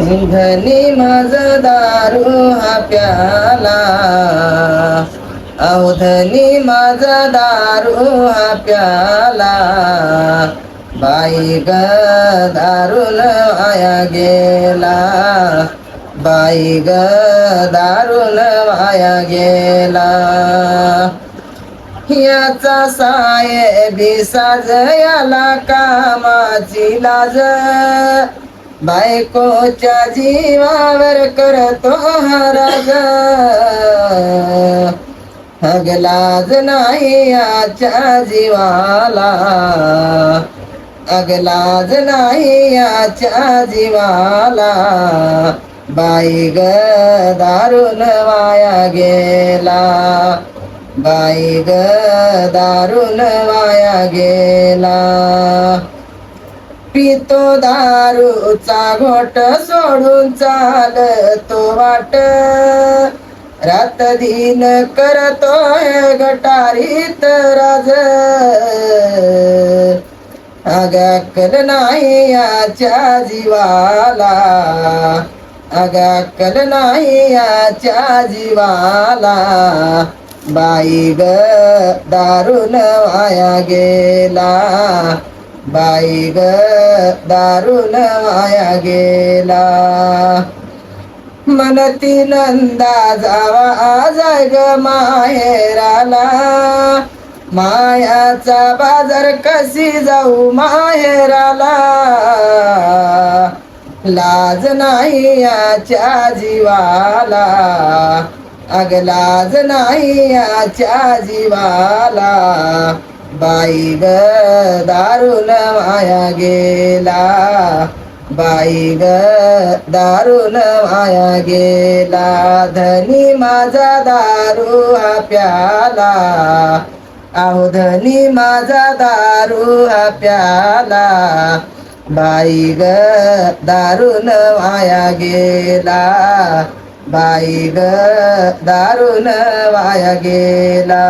धनी माझा दारू हा प्याला. अहो धनी माझा दारू हा प्याला. बाई ग दारून वाया गेला. बाई ग दारून वाया गेला. याचा साय बिसाज याला कामाची लाज. बायकोच्या जीवावर करतो हराज अगलाज नाही याच्या जीवाला. अगलाज नाही याच्या जीवाला. बाई ग दारुन वाया गेला. बाई ग दारून वाया गेला. पितो दारूचा घोट सोडून चालतो वाट. रात दिन करतोय गटारीत राज. अगाकल नाही याच्या जीवाला. अगाकल नाही याच्या जीवाला. बाई ग दारून वाया गेला. बाई ग दारून वाया गेला. मनती नंदा जावा जाय ग माहेराला. मायाचा बाजार कशी जाऊ माहेराला. लाज नाही याच्या जीवाला. अग लाज नाही याच्या जीवाला. बाई ग दारून वाया गेला बाई ग दारून वाया गेला धनी माझा दारू हा प्याला आहो धनी माझा दारू हा प्याला बाई ग दारून वाया गेला बाई ग दारून वाया गेला